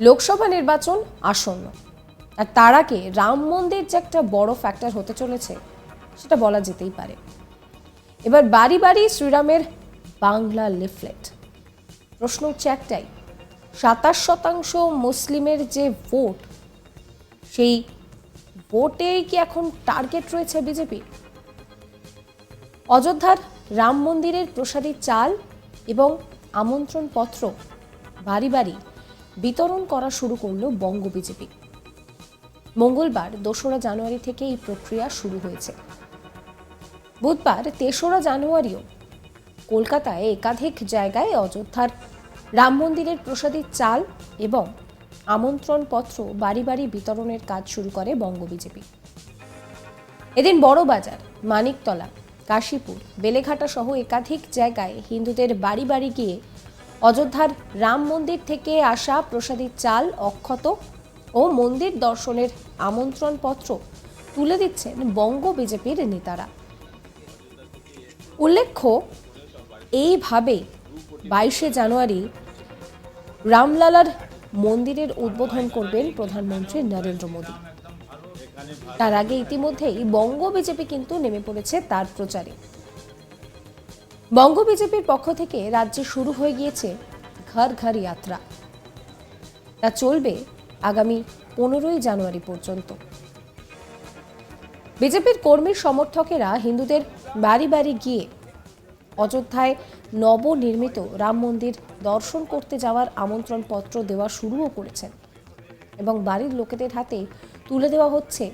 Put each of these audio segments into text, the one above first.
লোকসভা নির্বাচন আসন্ন। আর তার আগে রাম মন্দির যে একটা বড় ফ্যাক্টর হতে চলেছে, সেটা বলা যেতেই পারে। এবার বাড়ি বাড়ি শ্রীরামের বাংলা লিফলেট প্রশ্ন হচ্ছে একটাই, সাতাশ শতাংশ মুসলিমের যে ভোট সেই ভোটেই কি এখন টার্গেট রয়েছে বিজেপি অযোধ্যার রাম মন্দিরের প্রসাদী চাল এবং আমন্ত্রণ পত্র বাড়ি বাড়ি বিতরণ করা শুরু করল বঙ্গ বিজেপি। মঙ্গলবার দোসরা জানুয়ারি থেকে এই প্রক্রিয়া শুরু হয়েছে। বুধবার তেসরা জানুয়ারিও কলকাতায় একাধিক জায়গায় অযোধ্যার রাম মন্দিরের প্রসাদী চাল এবং আমন্ত্রণপত্র বাড়ি বাড়ি বিতরণের কাজ শুরু করে বঙ্গ বিজেপি। এদিন বড়বাজার, মানিকতলা, কাশীপুর, বেলেঘাটা সহ একাধিক জায়গায় হিন্দুদের বাড়ি বাড়ি গিয়ে অযোধ্যার রাম মন্দির থেকে আসা প্রসাদী চাল, অক্ষত ও মন্দির দর্শনের আমন্ত্রণপত্র তুলে দিচ্ছেন বঙ্গ বিজেপির নেতারা। উল্লেখ্য, এইভাবে বাইশে জানুয়ারি রামলালার মন্দিরের উদ্বোধন করবেন প্রধানমন্ত্রী নরেন্দ্র মোদী। তার আগে ইতিমধ্যেই বঙ্গ বিজেপি কিন্তু নেমে পড়েছে তার প্রচারে। বঙ্গ বিজেপির পক্ষ থেকে রাজ্যে শুরু হয়ে গিয়েছে ঘর ঘর যাত্রা। তা চলবে আগামী পনেরোই জানুয়ারি পর্যন্ত। বিজেপির কর্মীর সমর্থকেরা হিন্দুদের বাড়ি বাড়ি গিয়ে অযোধ্যায় নবনির্মিত রাম মন্দির দর্শন করতে যাওয়ার আমন্ত্রণ পত্র দেওয়া শুরুও করেছেন এবং বাড়ির লোকেদের হাতে তুলে দেওয়া হচ্ছে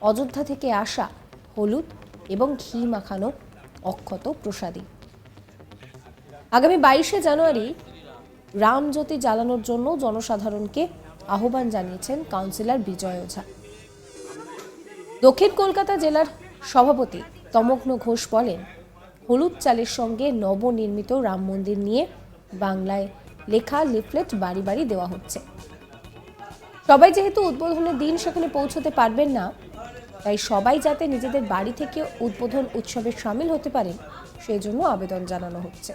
অযোধ্যা থেকে আসা হলুদ এবং ঘি মাখানো অক্ষত প্রসাদী আগামী বাইশে জানুয়ারি রামজ্যোতি জ্বালানোর জন্য জনসাধারণকে আহ্বান জানিয়েছেন কাউন্সিলর বিজয় ওঝা। দক্ষিণ কলকাতা জেলার সভাপতি তমগ্ন ঘোষ বলেন, হলুদ চালের সঙ্গে নবনির্মিত রাম মন্দির নিয়ে বাংলায় লেখা লিফলেট বাড়ি বাড়ি দেওয়া হচ্ছে। সবাই যেহেতু উদ্বোধনের দিন সেখানে পৌঁছতে পারবেন না, তাই সবাই যাতে নিজেদের বাড়ি থেকে উদ্বোধন উৎসবে সামিল হতে পারেন সেই জন্য আবেদন জানানো হচ্ছে।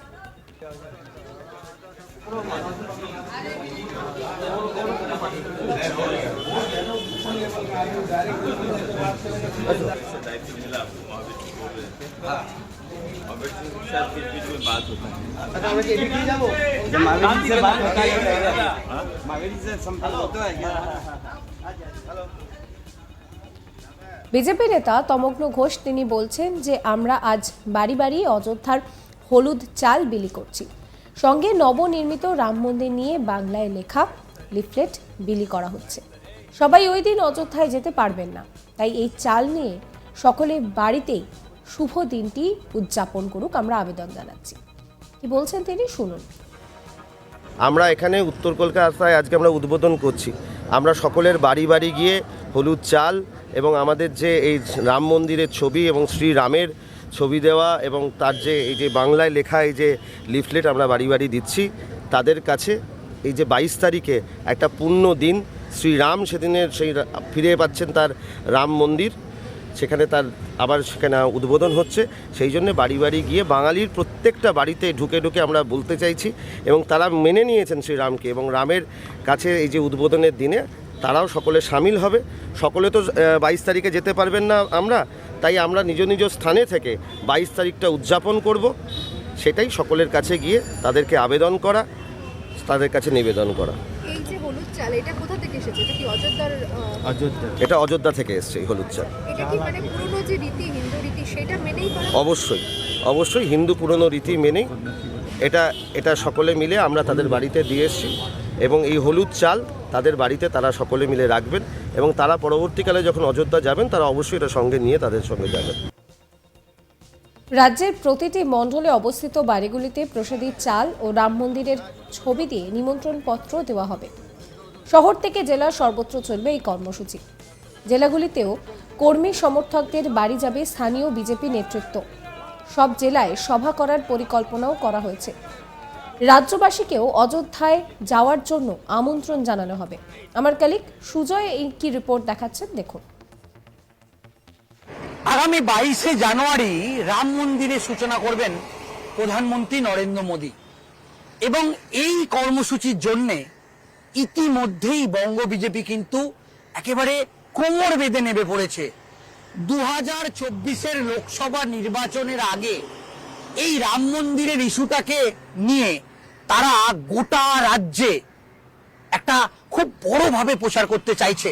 अच्छा हमें एडिट ही जाबो जब महावीर जी से बात होता है महावीर जी से संपर्क होता है क्या বিজেপি নেতা তমগ্ন ঘোষ তিনি বলছেন যে আমরা আজ বাড়ি বাড়ি অযোধ্যার হলুদ চাল বিলি করছি। সঙ্গে নবনির্মিত রাম মন্দির নিয়ে বাংলায় লেখা লিফলেট বিলি করা হচ্ছে। সবাই ওই দিন অযোধ্যায় যেতে পারবেন না। তাই এই চাল নিয়ে সকলে বাড়িতেই শুভ দিনটি উদযাপন করুক আমরা আবেদন জানাচ্ছি। কি বলছেন তিনি? শুনুন। আমরা এখানে উত্তর কলকাতায় আজকে আমরা উদ্বোধন করছি। আমরা সকলের বাড়ি বাড়ি গিয়ে হলুদ চাল এবং আমাদের যে এই রাম মন্দিরের ছবি এবং শ্রী রামের ছবি দেওয়া এবং তার যে এই যে বাংলায় লেখা এই যে লিফলেট আমরা বাড়ি বাড়ি দিচ্ছি, তাদের কাছে এই যে বাইশ তারিখে একটা পূর্ণ দিন শ্রীরাম সেদিনের সেই ফিরে পাচ্ছেন তার রাম মন্দির, সেখানে তার আবার সেখানে উদ্বোধন হচ্ছে। সেই জন্য বাড়ি বাড়ি গিয়ে বাঙালির প্রত্যেকটা বাড়িতে ঢুকে ঢুকে আমরা বলতে চাইছি এবং তারা মেনে নিয়েছেন শ্রীরামকে এবং রামের কাছে এই যে উদ্বোধনের দিনে তারাও সকলে সামিল হবে। সকলে তো বাইশ তারিখে যেতে পারবেন না আমরা তাই আমরা নিজ নিজ স্থানে থেকে বাইশ তারিখটা উদযাপন করব। সেটাই সকলের কাছে গিয়ে তাদেরকে আবেদন করা তাদের কাছে নিবেদন করা। এটা অযোধ্যা। থেকে এসছে এই হলুদ চাল। অবশ্যই অবশ্যই হিন্দু পুরনো রীতি মেনেই এটা এটা সকলে মিলে আমরা তাদের বাড়িতে দিয়ে এসছি। এবং এই হলুদ চাল তাদের বাড়িতে তারা সকলে মিলে রাখবেন এবং তারা পরবর্তীকালে যখন অযোধ্যা যাবেন, তারা অবশ্যই এটা সঙ্গে নিয়ে তাদের সঙ্গে যাবেন। রাজ্যের প্রতিটি মণ্ডলে অবস্থিত বাড়িগুলিতে প্রসাদী চাল ও রাম মন্দিরের ছবি দিয়ে নিমন্ত্রণ পত্র দেওয়া হবে। শহর থেকে জেলার সর্বত্র চলবে এই কর্মসূচি। জেলাগুলিতেও কর্মী সমর্থকদের বাড়ি যাবে স্থানীয় বিজেপি নেতৃত্ব। সব জেলায় সভা করার পরিকল্পনাও করা হয়েছে। রাজ্যবাসীকেও অযোধ্যায় যাওয়ার জন্য আমন্ত্রণ জানানো হবে। আমার কালিক সুজয় এই কি রিপোর্ট দেখাচ্ছেন, দেখুন। আগামী বাইশে জানুয়ারি রাম মন্দিরের সূচনা করবেন প্রধানমন্ত্রী নরেন্দ্র মোদী। এবং এই কর্মসূচির জন্যে ইতিমধ্যেই বঙ্গ বিজেপি কিন্তু একেবারে কোমর বেঁধে নেমে পড়েছে। দু হাজার চব্বিশের লোকসভা নির্বাচনের আগে এই রাম মন্দিরের ইস্যুটাকে নিয়ে তারা গোটা রাজ্যে একটা খুব বড়ভাবে প্রচার করতে চাইছে।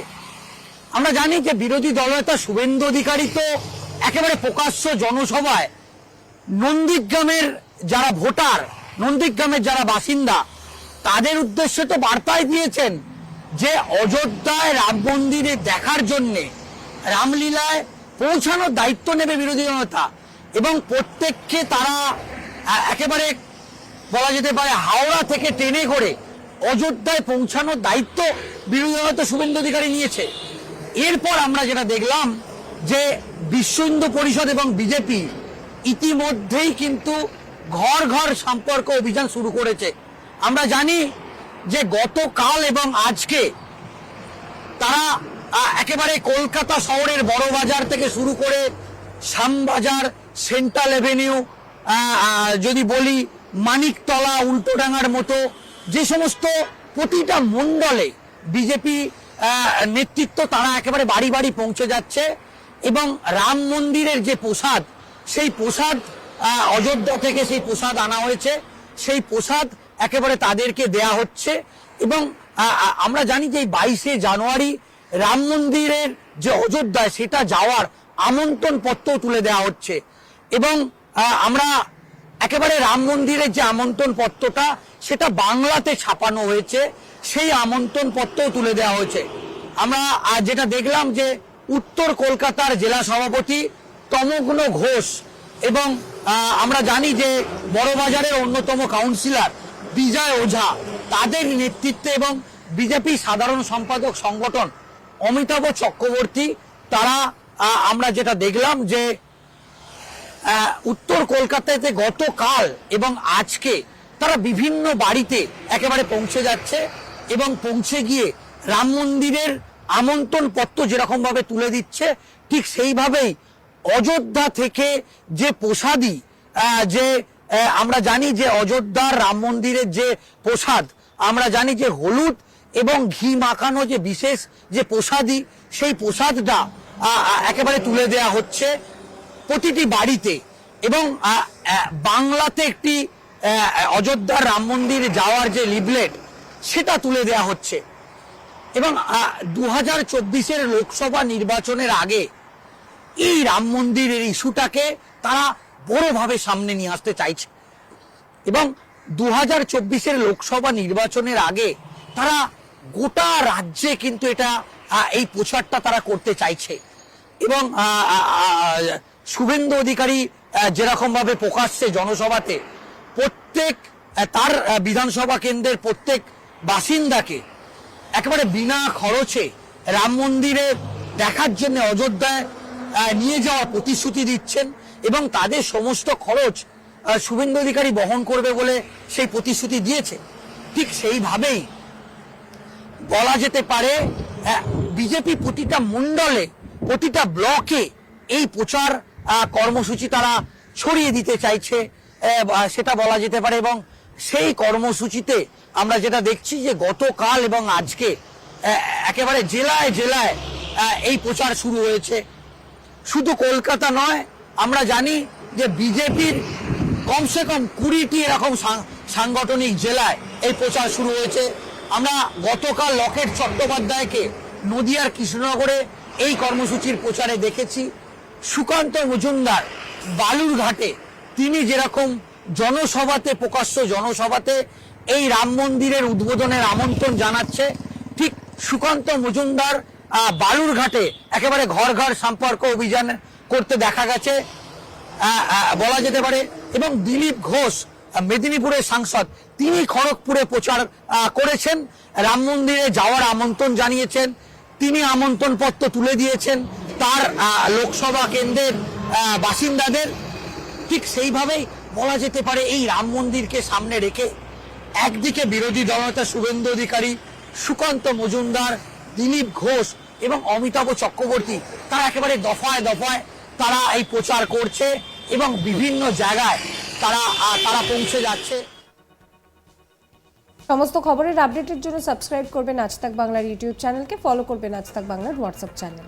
আমরা জানি যে বিরোধী দলনেতা শুভেন্দু অধিকারী তো একেবারে প্রকাশ্য জনসভায় নন্দীগ্রামের যারা ভোটার, নন্দীগ্রামের যারা বাসিন্দা, তাদের উদ্দেশ্যে তো বার্তায় দিয়েছেন যে অযোধ্যায় রাম মন্দিরে দেখার জন্যে রামলীলায় পৌঁছানোর দায়িত্ব নেবে বিরোধী জনতা এবং প্রত্যেককে তারা একেবারে বলা যেতে পারে হাওড়া থেকে ট্রেনে করে অযোধ্যায় পৌঁছানোর দায়িত্ব বিরোধী দলনেতা শুভেন্দু অধিকারী নিয়েছে। এরপর আমরা যেটা দেখলাম যে বিশ্ব হিন্দু পরিষদ এবং বিজেপি ইতিমধ্যেই কিন্তু ঘর ঘর সম্পর্ক অভিযান শুরু করেছে। আমরা জানি যে গতকাল এবং আজকে তারা একেবারে কলকাতা শহরের বড় বাজার থেকে শুরু করে শ্যামবাজার, সেন্ট্রাল এভিনিউ যদি বলি মানিকতলা উল্টোডাঙ্গার মতো যে সমস্ত প্রতিটা মণ্ডলে বিজেপি নেতৃত্ব তারা একেবারে বাড়ি বাড়ি পৌঁছে যাচ্ছে এবং রাম মন্দিরের যে প্রসাদ, সেই প্রসাদ অযোধ্যা থেকে সেই প্রসাদ আনা হয়েছে। সেই প্রসাদ একেবারে তাদেরকে দেয়া হচ্ছে এবং আমরা জানি যে বাইশে জানুয়ারি রাম মন্দিরের যে অযোধ্যায় সেটা যাওয়ার আমন্ত্রণ পত্র তুলে দেওয়া হচ্ছে এবং আমরা একেবারে রাম মন্দিরের যে আমন্ত্রণ পত্রটা সেটা বাংলাতে ছাপানো হয়েছে। সেই আমন্ত্রণ পত্রও তুলে দেওয়া হয়েছে। আমরা আহ, যেটা দেখলাম যে উত্তর কলকাতার জেলা সভাপতি তমগ্ন ঘোষ এবং আমরা জানি যে বড়বাজারের অন্যতম কাউন্সিলর বিজয় ওঝা তাদের নেতৃত্বে এবং বিজেপি সাধারণ সম্পাদক সংগঠন অমিতাভ চক্রবর্তী তারা আমরা যেটা দেখলাম যে উত্তর কলকাতাতে গতকাল এবং আজকে তারা বিভিন্ন বাড়িতে একেবারে পৌঁছে যাচ্ছে এবং পৌঁছে গিয়ে রাম মন্দিরের আমন্ত্রণ পত্র যেরকম ভাবে তুলে দিচ্ছে, ঠিক সেইভাবেই অযোধ্যা থেকে যে প্রসাদী যে আমরা জানি যে অযোধ্যার রাম মন্দিরের যে প্রসাদ, আমরা জানি যে হলুদ এবং ঘি মাখানো যে বিশেষ যে প্রসাদী সেই প্রসাদটা একেবারে তুলে দেয়া হচ্ছে। প্রতিটি বাড়িতে এবং বাংলাতে একটি অযোধ্যার রাম মন্দির যাওয়ার যে লিবলেট সেটা তুলে দেয়া হচ্ছে। এবং দু হাজার চব্বিশের লোকসভা নির্বাচনের আগে এই রাম মন্দিরের ইস্যুটাকে তারা বড়ভাবে সামনে নিয়ে আসতে চাইছে। এবং দু হাজার চব্বিশের লোকসভা নির্বাচনের আগে তারা গোটা রাজ্যে কিন্তু এটা এই প্রচারটা তারা করতে চাইছে। এবং শুভেন্দু অধিকারী যেরকম ভাবে প্রকাশ্যে জনসভাতে প্রত্যেক তার বিধানসভা কেন্দ্রের প্রত্যেক বাসিন্দাকে একেবারে বিনা খরচে রাম মন্দিরে দেখার জন্য অযোধ্যায় নিয়ে যাওয়ার প্রতিশ্রুতি দিচ্ছেন এবং তাদের সমস্ত খরচ শুভেন্দু অধিকারী বহন করবে বলে সেই প্রতিশ্রুতি দিয়েছে। ঠিক সেইভাবেই বলা যেতে পারে বিজেপি প্রতিটা মণ্ডলে, প্রতিটা ব্লকে এই প্রচার কর্মসূচি তারা ছড়িয়ে দিতে চাইছে। সেটা বলা যেতে পারে এবং সেই কর্মসূচিতে আমরা যেটা দেখছি যে গতকাল এবং আজকে একেবারে জেলায় জেলায় এই প্রচার শুরু হয়েছে। শুধু কলকাতা নয়, আমরা জানি যে বিজেপির কমসে কম কুড়িটি এরকম সাংগঠনিক জেলায় এই প্রচার শুরু হয়েছে। আমরা গতকাল লকেট চট্টোপাধ্যায়কে নদিয়ার কৃষ্ণনগরে এই কর্মসূচির প্রচারে দেখেছি। সুকান্ত মজুমদার বালুরঘাটে তিনি যেরকম জনসভাতে, প্রকাশ্য জনসভাতে এই রাম মন্দিরের উদ্বোধনের আমন্ত্রণ জানাচ্ছে, ঠিক সুকান্ত মজুমদার বালুরঘাটে একেবারে ঘর ঘর সম্পর্ক অভিযান করতে দেখা গেছে। বলা যেতে পারে। এবং দিলীপ ঘোষ, মেদিনীপুরের সাংসদ, তিনি খড়গপুরে প্রচার করেছেন। রাম মন্দিরে যাওয়ার আমন্ত্রণ জানিয়েছেন। তিনি আমন্ত্রণ পত্র তুলে দিয়েছেন। তার লোকসভা কেন্দ্রের বাসিন্দাদের ঠিক সেইভাবেই বলা যেতে পারে এই রাম মন্দিরকে সামনে রেখে একদিকে বিরোধী দলনেতা শুভেন্দু অধিকারী, সুকান্ত মজুমদার, দিলীপ ঘোষ এবং অমিতাভ চক্রবর্তী, তারা একেবারে দফায় দফায় তারা এই প্রচার করছে এবং বিভিন্ন জায়গায় তারা তারা পৌঁছে যাচ্ছে। সমস্ত খবরের আপডেটের জন্য সাবস্ক্রাইব করবেন আজ তাক বাংলার ইউটিউব চ্যানেলকে ফলো করবেন আজ তাক বাংলার হোয়াটসঅ্যাপ চ্যানেল